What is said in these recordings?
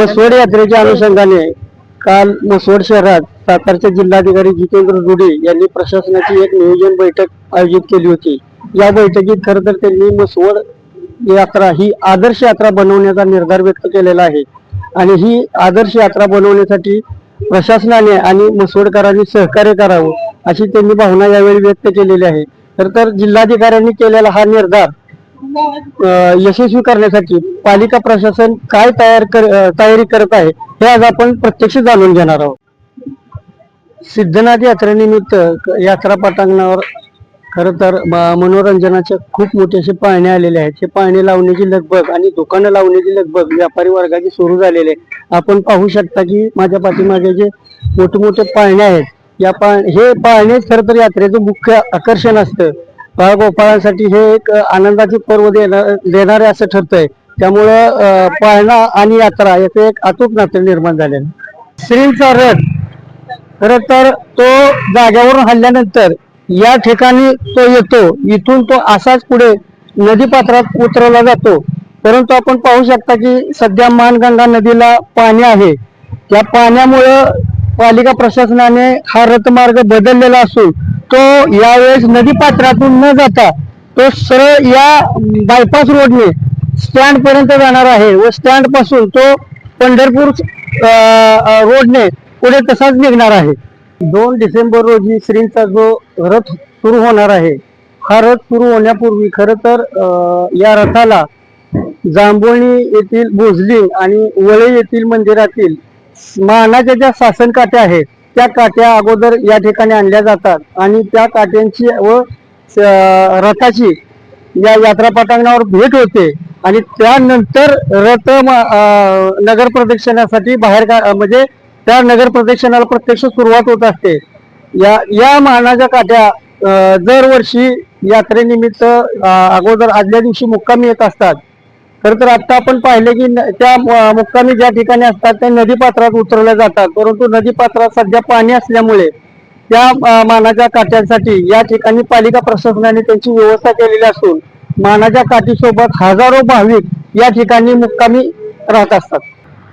मसवड यात्रेच्या अनुषंगाने काल मसवड शहरात सातारचे जिल्हाधिकारी जितेंद्र रुडे यांनी प्रशासनाची एक नियोजन बैठक आयोजित केली होती. या बैठकीत खरं तर त्यांनी मसवड यात्रा ही आदर्श यात्रा बनवण्याचा निर्धार व्यक्त केलेला आहे. आणि ही आदर्श यात्रा बनवण्यासाठी प्रशासनाने आणि मसवडकरांनी सहकार्य करावं अशी त्यांनी भावना यावेळी व्यक्त केलेली आहे. खर तर जिल्हाधिकाऱ्यांनी केलेला हा निर्धार यशस्वी करण्यासाठी पालिका प्रशासन काय तयार कर तयारी करत आहे हे आज आपण प्रत्यक्ष जाणून घेणार आहोत. सिद्धनाथ यात्रेनिमित्त यात्रा पटांगणावर खर तर मनोरंजनाचे खूप मोठे असे पाळणे आलेले आहेत. हे पाळणे लावण्याची लगबग आणि दुकानं लावण्याची लगबग व्यापारी वर्गाची सुरू झालेले आहे. आपण पाहू शकता की माझ्या पाठीमागे जे मोठे मोठे पाळणे आहेत या पाळ हे पाळणेच खरं तर यात्रेचं मुख्य आकर्षण असतं. बाळगोपाळांसाठी हे एक आनंदाची आनंदाचे पर्व देणार देणारे असं ठरतंय. त्यामुळं पाळणा आणि यात्रा याचं एक अतूट नातं निर्माण झालेलं श्रींचा रथ. खर तर तो जाग्यावरून हल्ल्यानंतर या ठिकाणी तो येतो. इथून तो असाच पुढे नदी पात्रात उतरवला जातो. परंतु आपण पाहू शकता की सध्या मानगंगा नदीला पाणी आहे. त्या पाण्यामुळं पालिका प्रशासनाने हा रथमार्ग बदललेला असून तो यावेळेस नदी पात्रातून न जाता तो सरळ या बायपास रोडने स्टँड पर्यंत जाणार आहे व स्टँडपासून तो पंढरपूर रोडने पुढे तसाच निघणार आहे. दोन डिसेंबर रोजी श्रींचा जो रथ सुरू होणार आहे हा रथ सुरू होण्यापूर्वी खर तर या रथाला जांभोळणी येथील भोजली आणि वळे येथील मंदिरातील मानाच्या ज्या सासनकाठ्या आहेत त्या काट्या अगोदर या ठिकाणी आणल्या जातात आणि त्या काट्यांची व रथाची या यात्रा पटांगणावर भेट होते आणि त्यानंतर रथ नगर प्रदक्षिणासाठी बाहेर का म्हणजे त्या नगर प्रदक्षिणाला प्रत्यक्ष सुरुवात होत असते. या या मानाच्या काट्या दरवर्षी यात्रेनिमित्त अगोदर आदल्या दिवशी मुक्कामी येत असतात. खर तर आता आपण पाहिले की न- त्या मुक्कामी ज्या ठिकाणी असतात त्या नदीपात्रात उतरवल्या जातात. परंतु नदी पात्रात सध्या पाणी असल्यामुळे त्या मानाच्या काट्यांसाठी या ठिकाणी पालिका प्रशासनाने त्यांची व्यवस्था केलेली असून मानाच्या काठीसोबत हजारो भाविक या ठिकाणी मुक्कामी राहत असतात.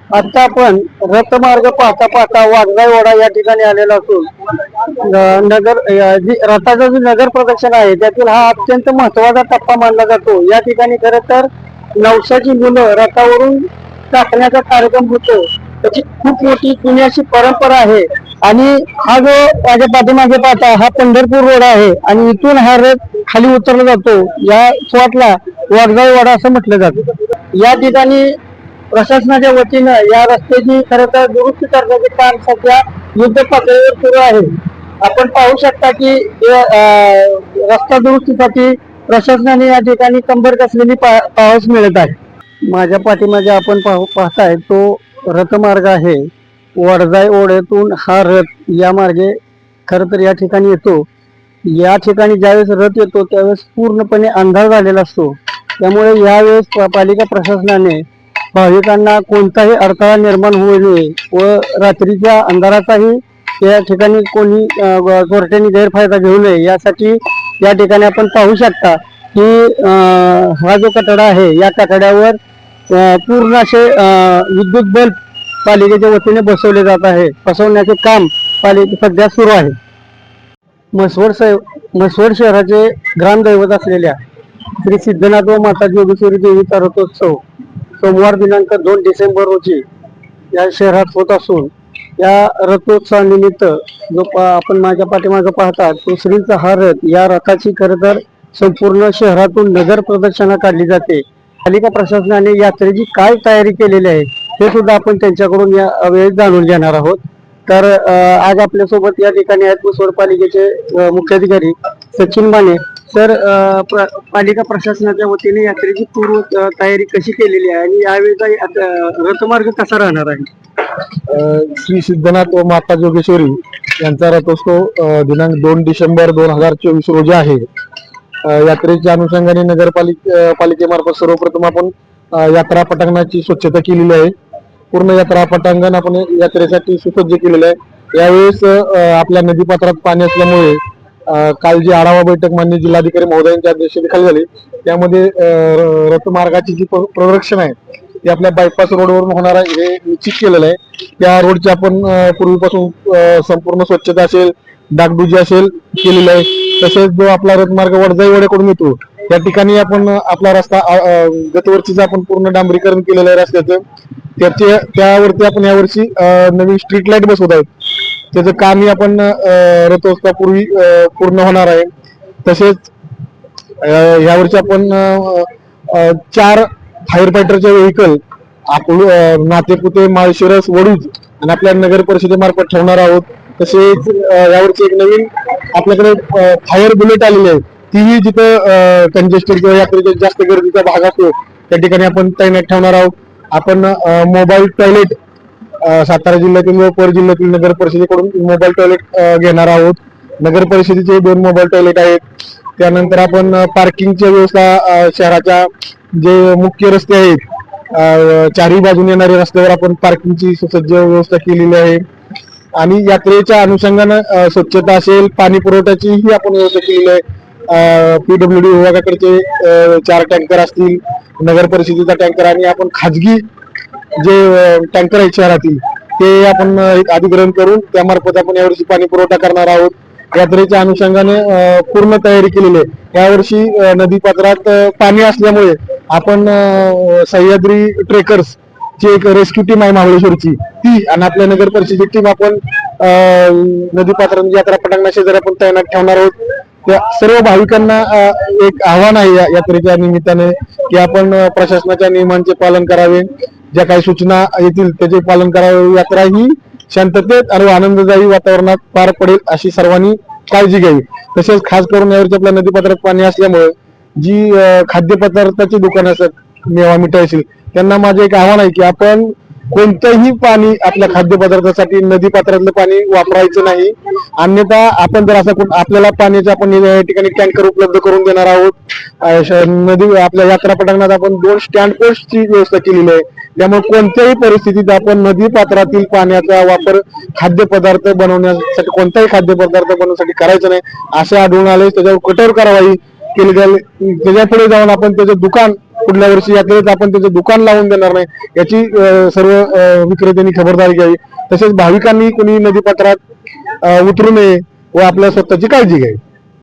आता आपण रथमार्ग पाहता पाहता वाघजाई ओढा या ठिकाणी आलेला असून नगर जी रथाचं जे नगर प्रदक्षिण आहे त्यातील हा अत्यंत महत्त्वाचा टप्पा मानला जातो. या ठिकाणी खरं तर नवसाची मुलं रथावरून टाकण्याचा कार्यक्रम होतो. त्याची खूप मोठी जुनी अशी परंपरा आहे. आणि हा जो माझ्या पाठीमागे पाहता हा पंढरपूर रोड आहे आणि इथून हा रथ खाली उतरला जातो. या स्वाटला वाघजाई वाडा असं म्हटलं जातं. या ठिकाणी प्रशासनाच्या वतीनं या रस्त्याची खरं तर दुरुस्ती करण्याचे काम सध्या युद्ध पातळीवर सुरू आहे. आपण पाहू शकता की अं, रस्ता दुरुस्तीसाठी प्रशासनाने या ठिकाणी कंबर कसलेली पा- मिळत आहे. माझ्या पाठीमागे आपण पाहू पाहताय तो रथमार्ग आहे. वडजाय ओढ्यातून हा रथ या मार्गे खर तर या ठिकाणी येतो. या ठिकाणी ज्यावेळेस रथ येतो त्यावेळेस पूर्णपणे अंधार झालेला असतो. त्यामुळे यावेळेस पालिका प्रशासनाने भाविकांना कोणताही अडथळा निर्माण होऊ नये व रात्रीच्या अंधाराचाही या ठिकाणी कोणी अं, गैरफायदा घेऊ नये यासाठी या ठिकाणी आपण पाहू शकता की हा जो कठडा आहे या कठड्यावर पूर्ण असे विद्युत बल्ब पालिकेच्या वतीने बसवले जात आहे. बसवण्याचे काम पालिके सध्या सुरू आहे. म्हसवड स- म्हसवड शहराचे ग्रामदैवत असलेल्या श्री सिद्धनाथ व माता जोगेश्वरी देवीचा रथोत्सव सोमवार दिनांक दोन डिसेंबर रोजी या शहरात होत असून या रथोत्सवानिमित्त जो आपण माझ्या पाठीमागे पाहता तो श्रींचा हा रथ या रथाची खरं तर संपूर्ण शहरातून नगर प्रदर्शना काढली जाते. पालिका प्रशासनाने यात्रेची काय तयारी केलेली आहे हे सुद्धा आपण त्यांच्याकडून या वेळेस जाणून घेणार आहोत. तर आज आपल्यासोबत या ठिकाणी आहेत मुसवड पालिकेचे मुख्याधिकारी सचिन माने. सर पालिका प्रशासनाच्या वतीने यात्रेची पूर्व तयारी कशी केलेली आहे? आणि यावेळेचा रथमार्ग कसा राहणार आहे? श्री सिद्धनाथ व माता जोगेश्वरी यांचा रथोत्सव दिनांक दोन डिसेंबर दोन हजार चोवीस रोजी आहे. यात्रेच्या अनुषंगाने नगरपालिका पालिकेमार्फत सर्वप्रथम आपण यात्रा पटांगणाची स्वच्छता केलेली आहे. पूर्ण यात्रा पटांगण आपण यात्रेसाठी सुसज्ज केलेलं आहे. यावेळेस आपल्या नदीपात्रात पाणी असल्यामुळे काल जी आढावा बैठक मान्य जिल्हाधिकारी महोदयांच्या अध्यक्षतेखाली झाली त्यामध्ये रथमार्गाची जी प्र- आहे ते आपल्या बायपास रोडवरून होणार आहे हे निश्चित केलेलं आहे. त्या रोडची आपण पूर्वीपासून संपूर्ण स्वच्छता असेल डागडुजी असेल केलेली आहे. तसेच जो आपला रथमार्ग वडजाई वड्याकडून येतो त्या ठिकाणी आपण आपला रस्ता गतवर्षीचं आपण पूर्ण डांबरीकरण केलेलं आहे रस्त्याचं. त्याचे त्यावरती आपण यावर्षी नवीन स्ट्रीट लाइट बसवत आहोत. त्याचं कामही आपण रथोत्सवापूर्वी पूर्ण होणार आहे. तसेच यावरचे आपण चार फायर फायटरचे व्हेकल आपलं नातेपुते माळशिरस वडूज आणि आपल्या नगर परिषदेमार्फत ठेवणार आहोत. तसेच यावरची एक नवीन आपल्याकडे फायर बुलेट आलेली आहे तीही जिथं कंजेस्टेड किंवा यात्रेचा जास्त गर्दीचा भाग असतो त्या ठिकाणी आपण तैनात ठेवणार आहोत. आपण मोबाईल टॉयलेट सातारा जिल्ह्यातील व पर जिल्ह्यातील नगर परिषदेकडून मोबाईल टॉयलेट घेणार आहोत. नगर परिषदेचे दोन मोबाईल टॉयलेट आहेत. त्यानंतर आपण पार्किंगची व्यवस्था शहराच्या जे मुख्य रस्ते आहेत चारही बाजूने येणाऱ्या रस्त्यावर आपण पार्किंगची सुसज्ज व्यवस्था केलेली आहे. आणि यात्रेच्या अनुषंगानं स्वच्छता असेल पाणी पुरवठ्याचीही आपण व्यवस्था केलेली आहे. पीडब्ल्यूडी विभागाकडचे चार टँकर असतील नगर परिषदेचा टँकर आणि आपण खाजगी जे टँकर आहेत शहरातील ते आपण एक अधिग्रहण करून त्यामार्फत आपण यावर्षी पाणी पुरवठा करणार आहोत. यात्रेच्या अनुषंगाने पूर्ण तयारी केलेली आहे. यावर्षी नदी पात्रात पाणी असल्यामुळे आपण सह्याद्री ट्रेकर्स ची एक रेस्क्यू टीम आहे महाबळेश्वरची ती आणि आपल्या नगर परिषदेची टीम आपण नदी पात्रात म्हणजे यात्रा पटांगणा शेजारी आपण तैनात ठेवणार आहोत. त्या सर्व भाविकांना एक आव्हान आहे या यात्रेच्या निमित्ताने की आपण प्रशासनाच्या नियमांचे पालन करावे. ज्या काही सूचना येतील त्याचे पालन करावे यात्रा ही शांततेत आणि आनंददायी वातावरणात पार पडेल अशी सर्वांनी काळजी घ्यावी. तसेच खास करून यावरची आपल्या नदीपात्रात पाणी असल्यामुळे जी खाद्यपदार्थाची दुकानं असतात मेवा मिठाई असेल त्यांना माझं एक आव्हान आहे की आपण कोणतंही पाणी आपल्या खाद्यपदार्थासाठी नदी पात्रातलं पाणी वापरायचं नाही. अन्यथा आपण जर असं आपल्याला पाण्याचे आपण या ठिकाणी टँकर उपलब्ध करून देणार आहोत. नदी आपल्या यात्रा पटांगणात आपण दोन स्टँड पोस्टची व्यवस्था केलेली आहे. त्यामुळे कोणत्याही परिस्थितीत आपण नदी पात्रातील पाण्याचा वापर खाद्यपदार्थ बनवण्यासाठी कोणताही खाद्यपदार्थ बनवण्यासाठी करायचं नाही असे आढळून आले. त्याच्यावर कठोर कारवाई केली जाईल. त्याच्या पुढे जाऊन आपण त्याचं दुकान पुढल्या वर्षी यात्रेत आपण त्याचं दुकान लावून देणार नाही याची सर्व विक्रेत्यांनी खबरदारी घ्यावी. तसेच भाविकांनी कोणी नदीपात्रात उतरू नये व आपल्या स्वतःची काळजी घ्यावी.